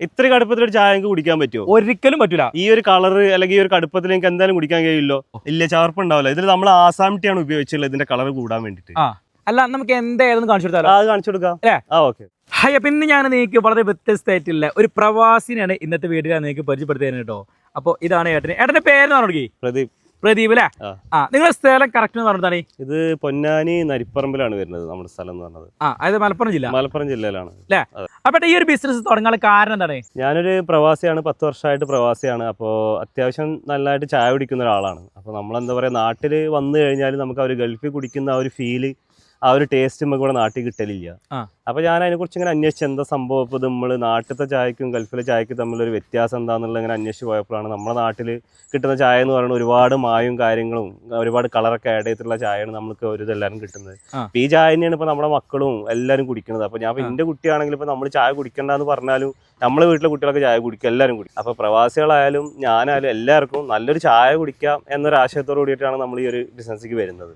ഇത്ര കടുപ്പത്തിൽ ചായ എനിക്ക് കുടിക്കാൻ പറ്റുമോ? ഒരിക്കലും പറ്റില്ല ഈ ഒരു കളർ അല്ലെങ്കിൽ ഈ ഒരു കടുപ്പത്തിൽ എനിക്ക് എന്തായാലും കുടിക്കാൻ കഴിയില്ലോ ഇല്ല ചവർപ്പ് ഉണ്ടാവില്ല. ഇതിൽ നമ്മൾ ആസാം ടീ ആണ് ഉപയോഗിച്ചുള്ളത് ഇതിന്റെ കളർ കൂടാൻ വേണ്ടിട്ട് അല്ല നമുക്ക് എന്തായാലും കാണിച്ചു കൊടുത്താലോ? അത് കാണിച്ചു കൊടുക്കാം. അല്ലേ? ആ ഓക്കെ. ഹായ് അപ്പം ഇന്ന് ഞാൻ നിങ്ങൾക്ക് വളരെ വ്യത്യസ്തമായിട്ടുള്ള ഒരു പ്രവാസിനെയാണ് ഇന്നത്തെ വീഡിയോ ഞാൻ നിങ്ങൾക്ക് പരിചയപ്പെടുത്തുന്നത് കേട്ടോ. അപ്പോൾ ഇതാണ് ഏട്ടന്. ഏട്ടന്റെ പേര് പറഞ്ഞു പ്രദീപ്. പ്രദീപ് അല്ലേ? ആ. നിങ്ങളുടെ സ്ഥലം കറക്റ്റ് എന്ന് പറഞ്ഞതാണ് ഇത് പൊന്നാനി നരിപ്പറമ്പിലാണ് വരുന്നത് നമ്മുടെ സ്ഥലം എന്ന് പറഞ്ഞത്. ആ അതായത് മലപ്പുറം ജില്ല. മലപ്പുറം ജില്ലയിലാണ്. അപ്പോൾ ഈ ഒരു ബിസിനസ് തുടങ്ങാനുള്ള കാരണം എന്താണ്? ഞാനൊരു പ്രവാസിയാണ് പത്ത് വർഷമായിട്ട് പ്രവാസിയാണ്. അപ്പോൾ അത്യാവശ്യം നല്ലതായിട്ട് ചായ കുടിക്കുന്ന ഒരാളാണ്. അപ്പോൾ നമ്മൾ എന്താ പറയുക നാട്ടിൽ വന്നു കഴിഞ്ഞാൽ നമുക്ക് ആ ഒരു ഗൾഫിൽ കുടിക്കുന്ന ആ ഒരു ഫീൽ ആ ഒരു ടേസ്റ്റ് നമുക്ക് ഇവിടെ നാട്ടിൽ കിട്ടലില്ല. അപ്പോൾ ഞാൻ അതിനെക്കുറിച്ച് ഇങ്ങനെ അന്വേഷിച്ച് എന്താ സംഭവം? ഇപ്പോൾ നമ്മൾ നാട്ടിലത്തെ ചായക്കും ഗൾഫിലെ ചായക്കും തമ്മിലൊരു വ്യത്യാസം എന്താണെന്നുള്ളത് ഇങ്ങനെ അന്വേഷിച്ച് പോയപ്പോഴാണ് നമ്മുടെ നാട്ടിൽ കിട്ടുന്ന ചായ എന്ന് പറയുന്നത് ഒരുപാട് മായും കാര്യങ്ങളും ഒരുപാട് കളറൊക്കെ ആഡ് ചെയ്തിട്ടുള്ള ചായയാണ് നമുക്ക് ഒരു ഇതെല്ലാവരും കിട്ടുന്നത്. അപ്പോൾ ഈ ചായ തന്നെയാണ് ഇപ്പോൾ നമ്മുടെ മക്കളും എല്ലാവരും കുടിക്കുന്നത്. അപ്പോൾ ഞാൻ എന്റെ കുട്ടിയാണെങ്കിൽ ഇപ്പോൾ നമ്മൾ ചായ കുടിക്കണ്ടെന്ന് പറഞ്ഞാലും നമ്മളെ വീട്ടിലെ കുട്ടികളൊക്കെ ചായ കുടിക്കും എല്ലാവരും കുടിക്കും. അപ്പോൾ പ്രവാസികളായാലും ഞാനായാലും എല്ലാവർക്കും നല്ലൊരു ചായ കുടിക്കാം എന്നൊരു ആശയത്തോട് കൂടിയിട്ടാണ് നമ്മൾ ഈ ഒരു ബിസിനസ്സിലേക്ക് വരുന്നത്.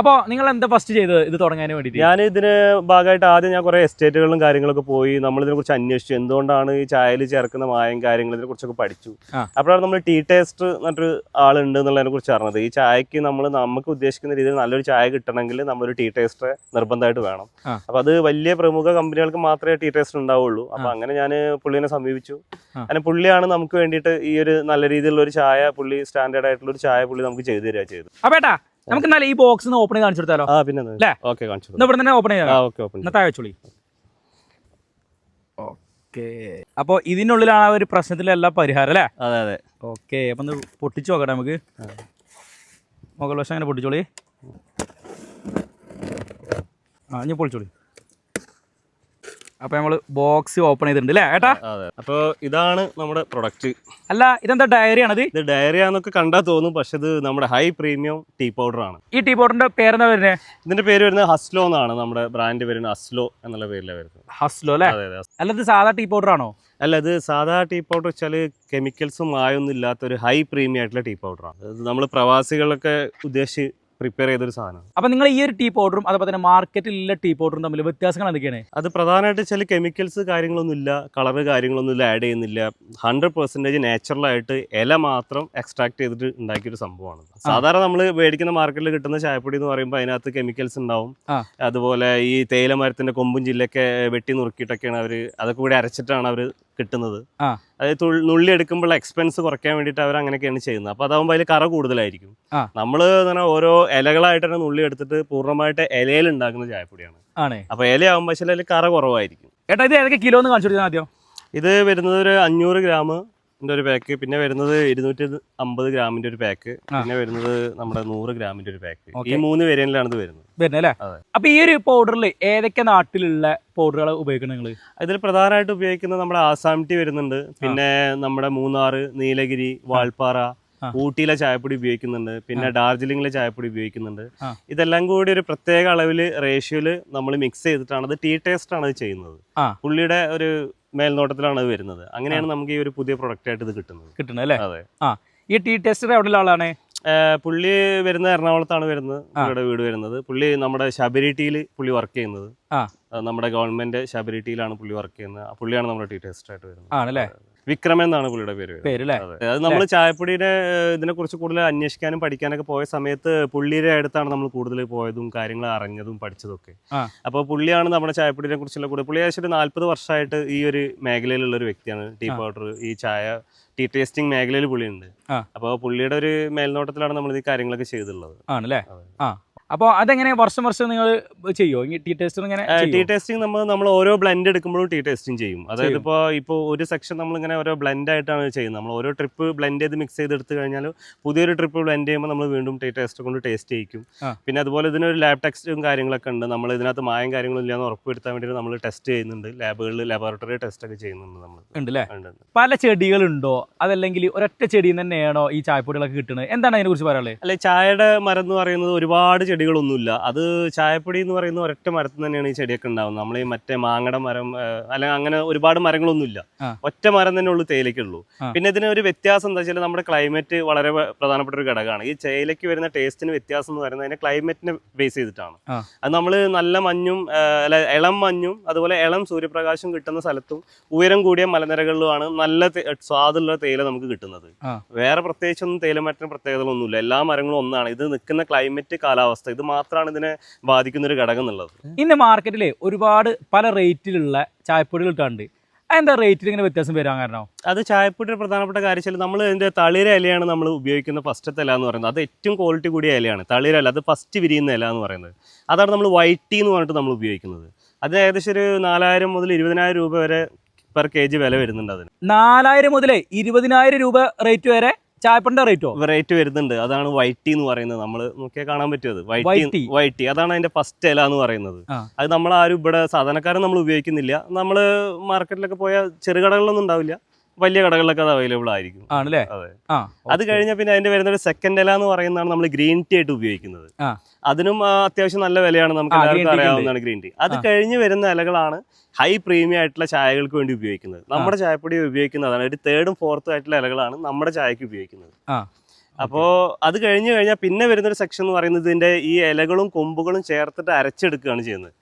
അപ്പോൾ നിങ്ങൾ എന്താ ഫസ്റ്റ് ചെയ്തത് ഇത് തുടങ്ങാൻ വേണ്ടിയിട്ട്? ഞാൻ ഇതിന് ഭാഗമായിട്ട് ആദ്യം ഞാൻ കുറേ എസ്റ്റേറ്റുകളിലും കാര്യങ്ങളൊക്കെ പോയി നമ്മൾ ഇതിനെക്കുറിച്ച് അന്വേഷിച്ചു. എന്തുകൊണ്ടാണ് ഈ ചായയിൽ ചേർക്കുന്ന മായം കാര്യങ്ങൾ ഇതിനെ കുറിച്ചൊക്കെ പഠിച്ചു. അപ്പോഴാണ് നമ്മൾ ടീ ടേസ്റ്റ് എന്നൊരു ആളുണ്ട് എന്നുള്ളതിനെ കുറിച്ച് അറിഞ്ഞത്. ഈ ചായക്ക് നമ്മൾ നമുക്ക് ഉദ്ദേശിക്കുന്ന രീതിയിൽ നല്ലൊരു ചായ കിട്ടണമെങ്കിൽ നമ്മളൊരു ടീ ടേസ്റ്റ് നിർബന്ധമായിട്ട് വേണം. അപ്പൊ അത് വലിയ പ്രമുഖ കമ്പനികൾക്ക് മാത്രമേ ടീ ടേസ്റ്റ് ഉണ്ടാവുള്ളൂ. അപ്പൊ അങ്ങനെ ഞാൻ പുള്ളിനെ സമീപിച്ചു. അങ്ങനെ പുള്ളിയാണ് നമുക്ക് വേണ്ടിയിട്ട് ഈ ഒരു നല്ല രീതിയിലുള്ള ഒരു ചായ പുള്ളി സ്റ്റാൻഡേർഡ് ആയിട്ടുള്ള ഒരു ചായ പുള്ളി നമുക്ക് ചെയ്തു തരിക ചെയ്തു നമുക്ക് എന്നാലും ഈ ബോക്സ് ഒന്ന് ഓപ്പൺ ചെയ്ത് കാണിച്ചു കൊടുത്താലോ ആ പിന്നെ? ഓക്കെ കാണിച്ചു ഇവിടെ തന്നെ ഓപ്പൺ വെച്ചോളി. ഓക്കെ. അപ്പോൾ ഇതിനുള്ളിലാണ് ആ ഒരു പ്രശ്നത്തിലെല്ലാം പരിഹാരം അല്ലേ? അതെ അതെ. ഓക്കെ അപ്പം ഒന്ന് പൊട്ടിച്ചു നോക്കട്ടെ നമുക്ക്. മുകൾ വശം അങ്ങനെ പൊട്ടിച്ചോളി. ആ ഇനി പൊളിച്ചോളി. അപ്പോൾ നമ്മൾ ബോക്സ് ഓപ്പൺ ചെയ്തിട്ടുണ്ട് അല്ലേ ഏട്ടാ? അപ്പൊ അപ്പോൾ ഇതാണ് നമ്മുടെ പ്രൊഡക്റ്റ് അല്ല ഇതെന്താ ഡയറി ആണത്? ഇത് ഡയറി ആണെന്നൊക്കെ കണ്ടാൽ തോന്നും പക്ഷെ ഇത് നമ്മുടെ ഹൈ പ്രീമിയം ടീ പൗഡർ ആണ്. ഈ ടീ പൗഡറിന്റെ പേരെന്താ വരുന്നത് ഇതിന്റെ പേര് വരുന്നത് ഹസ്ലോ എന്നാണ്. നമ്മുടെ ബ്രാൻഡ് വരുന്നത് ഹസ്ലോ എന്നുള്ള പേരിലാണ് വരുന്നത്. ഹസ്ലോ അല്ലേ അല്ല ഇത് സാധാ ടീ പൗഡർ ആണോ? അല്ല ഇത് സാധാ ടീ പൗഡർ വെച്ചാൽ കെമിക്കൽസും ആയൊന്നും ഇല്ലാത്ത ഒരു ഹൈ പ്രീമിയം ആയിട്ടുള്ള ടീ പൗഡറാണ് ആണ്. നമ്മൾ പ്രവാസികളൊക്കെ ഉദ്ദേശിച്ച് പ്രിപ്പയർ ചെയ്തൊരു സാധനമാണ്. അപ്പോൾ നിങ്ങൾ ഈ ഒരു ടീ പൗഡറും അതുപോലെ തന്നെ മാർക്കറ്റിലുള്ള ടീ പൗഡറും തമ്മിൽ വ്യത്യാസങ്ങൾ എന്തൊക്കെയാണ്? അത് പ്രധാനമായിട്ട് ചില കെമിക്കൽസ് കാര്യങ്ങളൊന്നും ഇല്ല കളറ് കാര്യങ്ങളൊന്നും ഇല്ല ആഡ് ചെയ്യുന്നില്ല. ഹൺഡ്രഡ് പെർസെന്റേജ് നാച്ചുറലായിട്ട് ഇല മാത്രം എക്സ്ട്രാക്ട് ചെയ്തിട്ട് ഉണ്ടാക്കിയൊരു സംഭവമാണ്. സാധാരണ നമ്മൾ മേടിക്കുന്ന മാർക്കറ്റിൽ കിട്ടുന്ന ചായപ്പൊടി എന്ന് പറയുമ്പോൾ അതിനകത്ത് കെമിക്കൽസ് ഉണ്ടാവും. അതുപോലെ ഈ തേയില മരത്തിന്റെ കൊമ്പും ജില്ലൊക്കെ വെട്ടി നുറുക്കിയിട്ടൊക്കെയാണ് അവർ അതൊക്കെ കൂടി അരച്ചിട്ടാണ് അവർ കിട്ടുന്നത്. അതായത് അത് നുള്ളി എടുക്കുമ്പോൾ എക്സ്പെൻസ് കുറയ്ക്കാൻ വേണ്ടിയിട്ട് അവർ അങ്ങനെയൊക്കെയാണ് ചെയ്യുന്നത്. അപ്പോൾ അതാകുമ്പോൾ അതിൽ കറ കൂടുതലായിരിക്കും. നമ്മൾ അങ്ങനെ ഓരോ ഇലകളായിട്ട് തന്നെ നുള്ളി എടുത്തിട്ട് പൂർണമായിട്ട് ഇലയിൽ ഉണ്ടാക്കുന്ന ചായപ്പൊടിയാണ്. അപ്പോൾ ഇലയാകുമ്പോൾ ചില കറ കുറവായിരിക്കും. ഏട്ടാ ഇത് ഏതൊക്കെ കിലോ എന്ന് കാണിച്ചു ആദ്യം? ഇത് വരുന്നത് ഒരു അഞ്ഞൂറ് ഗ്രാമിന്റെ ഒരു പാക്ക് പിന്നെ വരുന്നത് ഇരുന്നൂറ്റി അമ്പത് ഗ്രാമിന്റെ ഒരു പാക്ക് പിന്നെ വരുന്നത് നമ്മുടെ നൂറ് ഗ്രാമിന്റെ ഒരു പാക്ക് ഈ മൂന്ന് വേരിയന്റിലാണ് ഇത് വരുന്നത്. വരുന്നത് അല്ലേ. അപ്പൊ ഈ ഒരു പൗഡറിൽ ഏതൊക്കെ നാട്ടിലുള്ള പൗഡറുകൾ ഉപയോഗിക്കണം നിങ്ങൾ ഇതിൽ പ്രധാനമായിട്ട് ഉപയോഗിക്കുന്നത് നമ്മുടെ ആസാം ടീ വരുന്നുണ്ട്. പിന്നെ നമ്മുടെ മൂന്നാർ നീലഗിരി വാൾപ്പാറ. ഊട്ടിയിലെ ചായപ്പൊടി ഉപയോഗിക്കുന്നുണ്ട്. പിന്നെ ഡാർജിലിംഗിലെ ചായപ്പൊടി ഉപയോഗിക്കുന്നുണ്ട്. ഇതെല്ലാം കൂടി ഒരു പ്രത്യേക അളവിൽ റേഷ്യോയിൽ നമ്മൾ മിക്സ് ചെയ്തിട്ടാണ് അത് ടീ ടേസ്റ്റ് ആണ് ചെയ്യുന്നത്. പുള്ളിയുടെ ഒരു മേൽനോട്ടത്തിലാണ് അത് വരുന്നത്. അങ്ങനെയാണ് നമുക്ക് ഈ ഒരു പുതിയ പ്രൊഡക്റ്റ് ആയിട്ട് ഇത് കിട്ടുന്നത്. കിട്ടുന്നത് അല്ലേ? അതെ. ആ. ഈ ടീ ടെസ്റ്റർ എവിടെയുള്ള ആളാണ് പുള്ളി വരുന്നത് എറണാകുളത്താണ് വരുന്നത്. പുള്ളിയുടെ വീട് വരുന്നത്. പുള്ളി നമ്മുടെ ശബരി ടീയിൽ പുള്ളി വർക്ക് ചെയ്യുന്നത്. നമ്മുടെ ഗവൺമെന്റ് ശബരി ടീയിലാണ് പുള്ളി വർക്ക് ചെയ്യുന്നത്. പുള്ളിയാണ് നമ്മുടെ ടീ ടെസ്റ്റർ ആയിട്ട് വരുന്നത്. ആണല്ലേ? വിക്രമൻ എന്നാണ് പുള്ളിയുടെ പേര് പേരല്ലേ? അത്. നമ്മൾ ചായപ്പൊടിയുടെ ഇതിനെ കുറിച്ച് കൂടുതൽ അന്വേഷിക്കാനും പഠിക്കാനൊക്കെ പോയ സമയത്ത് പുള്ളിയുടെ അടുത്താണ് നമ്മൾ കൂടുതൽ പോയതും കാര്യങ്ങൾ അറിഞ്ഞതും പഠിച്ചതും ഒക്കെ അപ്പൊ അപ്പോൾ പുള്ളിയാണ് നമ്മുടെ ചായപ്പൊടിനെ കുറിച്ചുള്ള കൂടുതൽ പുള്ളി ഏകദേശം ഒരു നാല്പത് വർഷമായിട്ട് ഈ ഒരു മേഖലയിലുള്ള ഒരു വ്യക്തിയാണ്. ടീ പൗഡർ ഈ ചായ ടീ ടേസ്റ്റിംഗ് മേഖലയിൽ പുള്ളിയുണ്ട്. അപ്പൊ അപ്പോൾ പുള്ളിയുടെ ഒരു മേൽനോട്ടത്തിലാണ് നമ്മൾ ഈ കാര്യങ്ങളൊക്കെ ചെയ്തിട്ടുള്ളത് ആണല്ലേ? ആ. അപ്പോൾ അതെങ്ങനെ വർഷം വർഷം നിങ്ങൾ ചെയ്യോ? ടീ ടെസ്റ്റർ ഇങ്ങനെ ടീ? ടേസ്റ്റിംഗ് നമ്മൾ നമ്മൾ ഓരോ ബ്ലെൻഡ് എടുക്കുമ്പോഴും ടീ ടേസ്റ്റിംഗ് ചെയ്യും. അതായത്. ഇപ്പോൾ ഇപ്പോൾ ഒരു സെക്ഷൻ നമ്മൾ ഇങ്ങനെ ഓരോ ബ്ലെൻഡ് ആയിട്ടാണ് ചെയ്യുന്നത്. നമ്മൾ ഓരോ ട്രിപ്പ് ബ്ലെൻഡ് ചെയ്ത് മിക്സ് ചെയ്ത് എടുത്തു കഴിഞ്ഞാൽ പുതിയൊരു ട്രിപ്പ് ബ്ലെൻഡ് ചെയ്യുമ്പോൾ നമ്മൾ വീണ്ടും ടീ ടേസ്റ്റ് കൊണ്ട് ടേസ്റ്റ് ചെയ്യിക്കും. പിന്നെ അതുപോലെ ഇതിനൊരു ലാബ് ടെക്സ്റ്റും കാര്യങ്ങളൊക്കെ ഉണ്ട്. നമ്മൾ ഇതിനകത്ത് മായം കാര്യങ്ങളും ഇല്ലാന്ന് ഉറപ്പുവരുത്താൻ വേണ്ടി നമ്മൾ ടെസ്റ്റ് ചെയ്യുന്നുണ്ട്. ലാബുകളിൽ ലബോറട്ടറി ടെസ്റ്റ് ഒക്കെ ചെയ്യുന്നുണ്ട് നമ്മൾ. പല ചെടികളുണ്ടോ? അതല്ലെങ്കിൽ ഒരൊറ്റ ചെടിയിൽ തന്നെയാണോ ഈ ചായപ്പൊടികളൊക്കെ കിട്ടുന്നത്? എന്താണ് അതിനെ കുറിച്ച് പറയാനുള്ളത്? അല്ലെ ചായയുടെ മരം എന്ന് പറയുന്നത് ഒരുപാട് ചെടികളൊന്നുമില്ല. അത് ചായപ്പൊടി എന്ന് പറയുന്ന ഒരൊറ്റ മരത്തിൽ തന്നെയാണ് ഈ ചെടിയൊക്കെ ഉണ്ടാവുന്നത്. നമ്മൾ ഈ മറ്റേ മാങ്ങയുടെ മരം അല്ലെങ്കിൽ അങ്ങനെ ഒരുപാട് മരങ്ങളൊന്നുമില്ല. ഒറ്റ മരം തന്നെ ഉള്ളൂ തേയിലയ്ക്കുള്ളൂ. പിന്നെ ഇതിന് ഒരു വ്യത്യാസം എന്താ വെച്ചാൽ നമ്മുടെ ക്ലൈമറ്റ് വളരെ പ്രധാനപ്പെട്ട ഒരു ഘടകമാണ്. ഈ തേയിലയ്ക്ക് വരുന്ന ടേസ്റ്റിന് വ്യത്യാസം എന്ന് പറയുന്നത് അതിന്റെ ക്ലൈമറ്റിനെ ബേസ് ചെയ്തിട്ടാണ്. അത് നമ്മൾ നല്ല മഞ്ഞും അല്ല ഇളം മഞ്ഞും അതുപോലെ ഇളം സൂര്യപ്രകാശം കിട്ടുന്ന സ്ഥലത്തും ഉയരം കൂടിയ മലനിരകളിലുമാണ് നല്ല സ്വാദുള്ള തേയില നമുക്ക് കിട്ടുന്നത്. വേറെ പ്രത്യേകിച്ചൊന്നും തേയില മരത്തിന് പ്രത്യേകതകളൊന്നുമില്ല. എല്ലാ മരങ്ങളും ഒന്നാണ്. ഇത് നിൽക്കുന്ന ക്ലൈമറ്റ് കാലാവസ്ഥ ഇത് മാത്രമാണ് ഇതിനെ ബാധിക്കുന്ന ഒരു ഘടകം എന്നുള്ളത് ഇന്ന് മാർക്കറ്റിൽ ഒരുപാട് പല റേറ്റിലുള്ള ചായപ്പൊടികൾ കിട്ടാറുണ്ട് എന്താ റേറ്റിൽ ഇങ്ങനെ വ്യത്യാസം വരാൻ കാരണം? അത് ചായപ്പൊടിയുടെ പ്രധാനപ്പെട്ട കാര്യം നമ്മൾ ഇതിന്റെ തളിര ഇലയാണ് നമ്മൾ ഉപയോഗിക്കുന്ന ഫസ്റ്റത്തെ ഇല എന്ന് പറയുന്നത്. അത് ഏറ്റവും ക്വാളിറ്റി കൂടിയ ഇലയാണ്. തളിര അല്ല അത് ഫസ്റ്റ് വിരിയുന്ന ഇല എന്ന് പറയുന്നത്. അതാണ് നമ്മൾ വൈറ്റ് ടീ എന്ന് പറഞ്ഞിട്ട് നമ്മൾ ഉപയോഗിക്കുന്നത്. അത് ഏകദേശം ഒരു നാലായിരം മുതൽ ഇരുപതിനായിരം രൂപ വരെ പെർ കെ ജി വില വരുന്നുണ്ട് അതിന്. നാലായിരം മുതൽ ഇരുപതിനായിരം രൂപ റേറ്റ് വരെ ചായപ്പൊടിന്റെ റേറ്റോ റേറ്റ് വരുന്നുണ്ട്. അതാണ് വൈറ്റി ടീ എന്ന് പറയുന്നത്. നമ്മൾ നോക്കിയാൽ കാണാൻ പറ്റുമത് വൈറ്റി വൈറ്റി ടീ വൈറ്റ് ടീ അതാണ് അതിന്റെ ഫസ്റ്റ് ഇല എന്ന് പറയുന്നത്. അത് നമ്മൾ ആരും ഇവിടെ സാധാരണക്കാരൻ നമ്മൾ ഉപയോഗിക്കുന്നില്ല. നമ്മൾ മാർക്കറ്റിലൊക്കെ പോയ ചെറുകടകളിലൊന്നും ഉണ്ടാവില്ല. വലിയ കടകളിലൊക്കെ അത് അവൈലബിൾ ആയിരിക്കും. ആണല്ലേ? അതെ. അത് കഴിഞ്ഞാൽ പിന്നെ അതിന്റെ വരുന്ന ഒരു സെക്കൻഡ് ഇല എന്ന് പറയുന്നതാണ് നമ്മൾ ഗ്രീൻ ടീ ആയിട്ട് ഉപയോഗിക്കുന്നത്. അതിനും അത്യാവശ്യം നല്ല വിലയാണ് നമുക്ക് എല്ലാവർക്കും അറിയാവുന്നതാണ് ഗ്രീൻ ടീ അത്. കഴിഞ്ഞ് വരുന്ന ഇലകളാണ് ഹൈ പ്രീമിയം ആയിട്ടുള്ള ചായകൾക്ക് വേണ്ടി ഉപയോഗിക്കുന്നത്. നമ്മുടെ ചായപ്പൊടി ഉപയോഗിക്കുന്നതാണ്. ഒരു തേർഡും ഫോർത്തും ആയിട്ടുള്ള ഇലകളാണ് നമ്മുടെ ചായക്ക് ഉപയോഗിക്കുന്നത്. അപ്പോൾ അത് കഴിഞ്ഞു കഴിഞ്ഞാൽ പിന്നെ വരുന്ന ഒരു സെക്ഷൻ എന്ന് പറയുന്നത് ഇതിന്റെ ഈ ഇലകളും കൊമ്പുകളും ചേർത്തിട്ട് അരച്ചെടുക്കുകയാണ് ചെയ്യുന്നത്.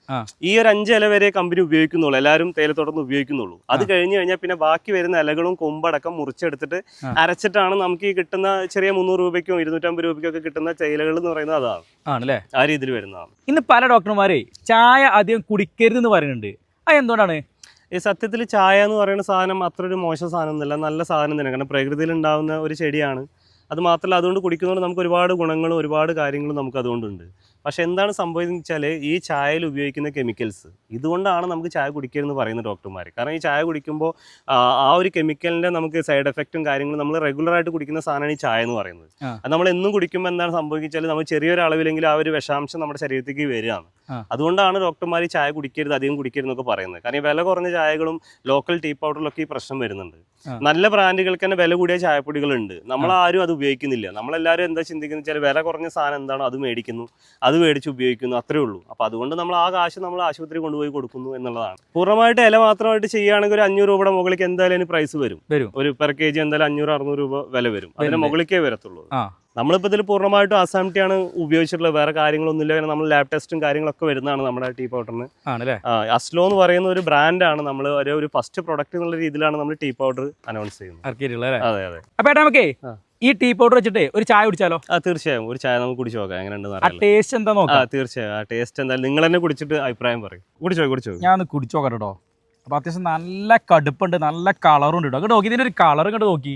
ഈ ഒരു അഞ്ച് ഇല വരെ കമ്പനി ഉപയോഗിക്കുന്നുള്ളൂ. എല്ലാവരും തേയിലത്തോട്ടം ഉപയോഗിക്കുന്നുള്ളൂ. അത് കഴിഞ്ഞു കഴിഞ്ഞാൽ പിന്നെ ബാക്കി വരുന്ന ഇലകളും കൊമ്പടക്കം മുറിച്ചെടുത്തിട്ട്. അരച്ചിട്ടാണ് നമുക്ക് ഈ കിട്ടുന്ന ചെറിയ മുന്നൂറ് രൂപയ്ക്കും ഇരുന്നൂറ്റമ്പത് രൂപയ്ക്കും ഒക്കെ കിട്ടുന്ന ചൈലകൾ എന്ന് പറയുന്നത് അതാണ്. ആണല്ലേ? ആ രീതിയിൽ വരുന്നതാണ്. ഇന്ന് പല ഡോക്ടർമാരെ ചായ അധികം കുടിക്കരുത് എന്ന് പറയുന്നുണ്ട്. അത് എന്തുകൊണ്ടാണ്? ഈ സത്യത്തിൽ ചായ എന്ന് പറയുന്ന സാധനം അത്ര ഒരു മോശം സാധനം ഒന്നുമല്ല നല്ല സാധനം തന്നെ. കാരണം പ്രകൃതിയിൽ ഉണ്ടാകുന്ന ഒരു ചെടിയാണ്. അത് മാത്രമല്ല അതുകൊണ്ട് കുടിക്കുന്നതുകൊണ്ട് നമുക്ക് ഒരുപാട് ഗുണങ്ങളും ഒരുപാട് കാര്യങ്ങളും നമുക്ക് അതുകൊണ്ടുണ്ട്. പക്ഷെ എന്താണ് സംഭവിക്കുന്നത് വെച്ചാൽ ഈ ചായയിൽ ഉപയോഗിക്കുന്ന കെമിക്കൽസ് ഇതുകൊണ്ടാണ് നമുക്ക് ചായ കുടിക്കരുതെന്ന് പറയുന്ന ഡോക്ടർമാർ കാരണം ഈ ചായ കുടിക്കുമ്പോൾ ആ ഒരു കെമിക്കലിന്റെ നമുക്ക് സൈഡ് എഫക്റ്റും കാര്യങ്ങളും നമ്മൾ റെഗുലറായിട്ട് കുടിക്കുന്ന സാധനമാണ് ഈ ചായ എന്ന് പറയുന്നത്. അത് നമ്മൾ എന്നും കുടിക്കുമ്പോൾ എന്താണ് സംഭവിച്ചാൽ നമ്മൾ ചെറിയൊരു അളവിലെങ്കിലും ആ ഒരു വിഷാംശം നമ്മുടെ ശരീരത്തേക്ക് വരികയാണ്. അതുകൊണ്ടാണ് ഡോക്ടർമാർ ഈ ചായ കുടിക്കരുത് അധികം കുടിക്കരുത് എന്നൊക്കെ പറയുന്നത്. കാരണം ഈ വില കുറഞ്ഞ ചായകളും ലോക്കൽ ടീ പൗഡറിലൊക്കെ ഈ പ്രശ്നം വരുന്നുണ്ട്. നല്ല ബ്രാൻഡുകൾക്ക് തന്നെ വില കൂടിയ ചായപ്പൊടികളുണ്ട്. നമ്മൾ ആരും അത് ഉപയോഗിക്കുന്നില്ല. നമ്മളെല്ലാവരും എന്താ ചിന്തിക്കുന്നത് വെച്ചാൽ വില കുറഞ്ഞ സാധനം എന്താണോ അത് മേടിക്കുന്നു. അത് മേടിച്ച് ഉപയോഗിക്കുന്നു അത്രേ ഉള്ളൂ. അപ്പോൾ അതുകൊണ്ട് നമ്മൾ ആ കാശ് നമ്മൾ ആശുപത്രി കൊണ്ടുപോയി കൊടുക്കുന്നു എന്നുള്ളതാണ്. പൂർണമായിട്ട് ഇല മാത്രമായിട്ട് ചെയ്യുകയാണെങ്കിൽ ഒരു അഞ്ഞൂറ് രൂപയുടെ മുകളിലേക്ക് എന്തായാലും അതിന് പ്രൈസ് വരും. വരും. ഒരു പെർ കെ ജി എന്തായാലും അഞ്ഞൂറ് അറുന്നൂറ് രൂപ വില വരും. അതിന്. മുകളിലേക്കേ വരത്തുള്ളൂ. നമ്മളിപ്പോൾ ഇതിൽ പൂർണമായിട്ടും അസാം ടീ ആണ് ഉപയോഗിച്ചിട്ടുള്ളത്. വേറെ കാര്യങ്ങളൊന്നുമില്ല കാരണം നമ്മൾ ലാബ് ടെസ്റ്റും കാര്യങ്ങളൊക്കെ വരുന്നതാണ് നമ്മുടെ ടീ പൗഡറിന് ആണല്ലേ? അസ്ലോ എന്ന് പറയുന്ന ഒരു ബ്രാൻഡാണ് നമ്മൾ ഒരു ഫസ്റ്റ് പ്രൊഡക്റ്റ് എന്നുള്ള രീതിയിലാണ് നമ്മൾ ടീ പൗഡർ അനൗൺസ് ചെയ്യുന്നത്. അതെ അതെ. അപ്പൊ നമുക്ക്. ഈ ടീ പൗഡർ വെച്ചിട്ട് ഒരു ചായ കുടിച്ചാലോ? ആ തീർച്ചയായും. ഒരു ചായ നമുക്ക് കുടിച്ചു നോക്കാം. എങ്ങനെ ആ ടേസ്റ്റ് എന്താ നോക്കാം? ആ തീർച്ചയായും. ആ ടേസ്റ്റ് എന്തായാലും നിങ്ങൾ തന്നെ കുടിച്ചിട്ട് അഭിപ്രായം പറയും. കുടിച്ചോ കുടിച്ചോ? ഞാൻ കുടിച്ചു നോക്കാം കേട്ടോ. അപ്പൊ അത്യാവശ്യം നല്ല കടുപ്പുണ്ട് നല്ല കളറും ഉണ്ട് കേട്ടോ അങ്ങോട്ട് നോക്കി ഇതിന്റെ ഒരു കളർ ഇങ്ങോട്ട് നോക്കി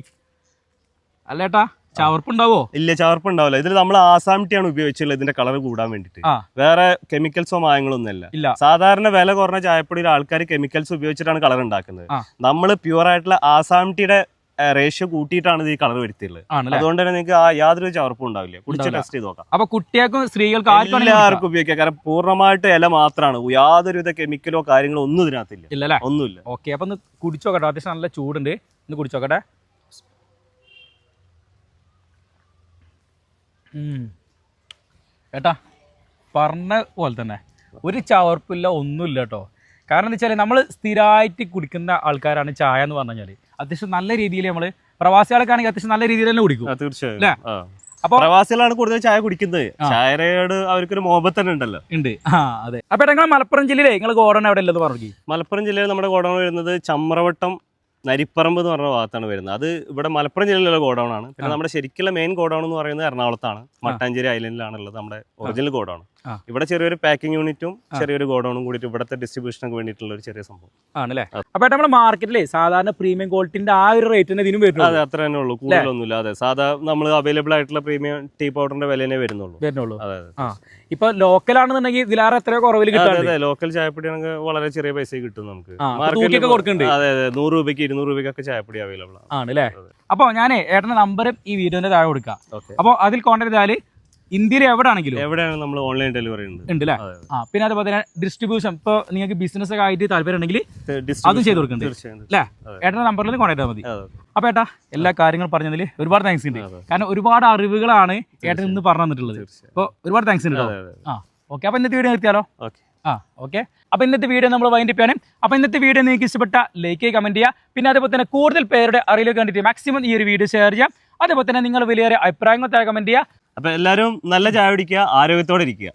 അല്ലേട്ടാ ചവർപ്പുണ്ടാവോ? ഇല്ല ചവർപ്പുണ്ടാവില്ല. ഇതിൽ നമ്മൾ ആസാം ടീ ആണ് ഉപയോഗിച്ചുള്ളത് ഇതിന്റെ കളർ കൂടാൻ വേണ്ടിട്ട് വേറെ കെമിക്കൽസോ മായങ്ങളൊന്നും അല്ല ഇല്ല. സാധാരണ വില കുറഞ്ഞ ചായപ്പൊടിയിൽ ആൾക്കാർ കെമിക്കൽസ് ഉപയോഗിച്ചിട്ടാണ് കളർ ഉണ്ടാക്കുന്നത്. നമ്മൾ പ്യുവർ ആയിട്ടുള്ള ആസാം ടീയുടെ റേഷ്യോ കൂട്ടിയിട്ടാണ് ഇത് ഈ കളർ വരുത്തിയുള്ളത്. ആണല്ലേ? അതുകൊണ്ട് തന്നെ നിങ്ങൾക്ക് ആ യാതൊരു ചവർപ്പും ഉണ്ടാവില്ല. കുടിച്ച്. ടെസ്റ്റ് ചെയ്ത് നോക്കാം. അപ്പൊ കുട്ടികൾക്കും സ്ത്രീകൾക്കും ആർക്കും എല്ലാവർക്കും ഉപയോഗിക്കാം. കാരണം പൂർണമായിട്ട് ഇല മാത്രമാണ്. യാതൊരുവിധ കെമിക്കലോ കാര്യങ്ങളോ ഒന്നും ഇതിനകത്തില്ല. ഇല്ലല്ലേ ഒന്നുമില്ല. ഓക്കെ അപ്പൊ ഒന്ന് കുടിച്ചു നോക്കട്ടെ. അത്യാവശ്യം നല്ല ചൂടുണ്ട്. ഒന്ന് കുടിച്ചു നോക്കട്ടെ. ഉം. ഏട്ടാ പറഞ്ഞ പോലെ തന്നെ ഒരു ചവർപ്പില്ല ഒന്നുമില്ല കേട്ടോ. കാരണം എന്താ വെച്ചാൽ നമ്മൾ സ്ഥിരമായിട്ട് കുടിക്കുന്ന ആൾക്കാരാണ് ചായ എന്ന് പറഞ്ഞു കഴിഞ്ഞാൽ അത്യാവശ്യം നല്ല രീതിയിൽ നമ്മൾ പ്രവാസികളൊക്കെ ആണെങ്കിൽ അത്യാവശ്യം നല്ല രീതിയിൽ തന്നെ കുടിക്കും. തീർച്ചയായും. അപ്പൊ പ്രവാസികളാണ് കൂടുതൽ ചായ കുടിക്കുന്നത്. ചായയോട് അവർക്കൊരു മോഹത്ത് തന്നെ ഉണ്ടല്ലോ. ഉണ്ട്. അതെ. അപ്പൊ നിങ്ങൾ മലപ്പുറം ജില്ലയിലെ നിങ്ങൾ ഗോഡൺ എവിടെ ഉള്ളത് പറഞ്ഞു മലപ്പുറം ജില്ലയിൽ നമ്മുടെ ഗോഡൗൺ വരുന്നത് ചമ്രവട്ടം നരിപ്പറമ്പ് എന്ന് പറഞ്ഞ ഭാഗത്താണ് വരുന്നത്. അത് ഇവിടെ മലപ്പുറം ജില്ലയിലുള്ള ഗോഡൗൺ ആണ്. പിന്നെ നമ്മുടെ ശരിക്കുള്ള മെയിൻ ഗോഡൗൺ എന്ന് പറയുന്നത് എറണാകുളത്താണ്. മട്ടാഞ്ചേരി ഐലൻഡിലാണുള്ളത് നമ്മുടെ ഒറിജിനൽ ഗോഡൗൺ. ഇവിടെ ചെറിയൊരു പാക്കിംഗ് യൂണിറ്റും ചെറിയൊരു ഗോഡൌണും കൂടിയിട്ട് ഇവിടുത്തെ ഡിസ്ട്രിബ്യൂഷനൊക്കെ വേണ്ടിയിട്ടുള്ള ഒരു ചെറിയ സംഭവം. ആണല്ലേ? അപ്പൊ നമ്മുടെ മാർക്കറ്റിലെ സാധാരണ പ്രീമിയം ക്വാളിറ്റിന്റെ ആ ഒരു റേറ്റ് തന്നെ ഇതിനും വരുന്നത് അതെ അത്ര തന്നെ ഉള്ളൂ. കൂടുതലൊന്നുമില്ല. അതെ സാധാ നമ്മൾ അവൈലബിൾ ആയിട്ടുള്ള പ്രീമിയം ടീ പൗഡറിന്റെ വിലനെ വരുന്നുള്ളൂ. വരുന്നുള്ളൂ. അതെ അതെ. ലോക്കൽ ആണെന്നുണ്ടെങ്കിൽ ഇതിലാറെ എത്രയോ കുറവിൽ അതെ അതെ ലോക്കൽ ചായപ്പൊടി ആണെങ്കിൽ വളരെ ചെറിയ പൈസ കിട്ടും നമുക്ക്. മാർക്കറ്റിൽ കൊടുക്കുന്നുണ്ട്. അതെ അതെ നൂറ് രൂപയ്ക്ക് ഇരുന്നൂറ് രൂപയ്ക്കൊക്കെ ചായപ്പൊടി അവൈലബിൾ ആണ്. ആണല്ലേ? അതെ. അപ്പൊ ഞാൻ ഏട്ടന്റെ നമ്പറും ഈ വീഡിയോന്റെ താഴെ കൊടുക്കാം. അപ്പൊ അപ്പോൾ അതിൽ കോൺടാക്ട് ചെയ്താൽ ഇന്ത്യയിൽ എവിടെ ആണെങ്കിലും എവിടെയാണ് നമ്മൾ ഓൺലൈൻ ഡെലിവറി ഉണ്ട്. അല്ലേ ആ പിന്നെ അതുപോലെ തന്നെ ഡിസ്ട്രിബ്യൂഷൻ ഇപ്പൊ നിങ്ങൾക്ക് ബിസിനസ് ഒക്കെ ആയിട്ട് താല്പര്യം ഉണ്ടെങ്കിൽ അതെ. ചെയ്ത് കൊടുക്കുന്നുണ്ട്. അല്ലേ അതെ. ഏട്ടന്റെ നമ്പറിൽ കോൺടാക്ട് ചെയ്താൽ മതി. അപ്പൊ അപ്പോൾ ഏട്ടാ എല്ലാ കാര്യങ്ങളും പറഞ്ഞതിൽ ഒരുപാട് താങ്ക്സ് ഉണ്ട്. കാരണം ഒരുപാട് അറിവുകളാണ് ഏട്ടൻ ഇന്ന് പറഞ്ഞു തന്നിട്ടുള്ളത് അപ്പൊ അപ്പോൾ ഒരുപാട് താങ്ക്സ് ഉണ്ട് ആ ഓക്കെ അപ്പോൾ ഇന്നത്തെ വീഡിയോ നിർത്തിയാലോ? ഓക്കെ. ആ ഓക്കെ അപ്പോൾ ഇന്നത്തെ വീഡിയോ നമ്മൾ വൈൻഡ് ചെയ്യാണ് അപ്പോൾ ഇന്നത്തെ വീഡിയോ നിങ്ങൾക്ക് ഇഷ്ടപ്പെട്ട ലൈക്ക് ചെയ്യുക കമന്റ് ചെയ്യുക. പിന്നെ അതുപോലെ തന്നെ കൂടുതൽ പേരുടെ അറിയിലേക്ക് കണ്ടിട്ട് മാക്സിമം ഈ ഒരു വീഡിയോ ഷെയർ ചെയ്യാം അതുപോലെ തന്നെ നിങ്ങൾ വലിയ അഭിപ്രായങ്ങൾ താഴെ കമന്റ് ചെയ്യുക. അപ്പൊ എല്ലാവരും നല്ല ചായ കുടിക്കുക ആരോഗ്യത്തോടെ ഇരിക്കുക.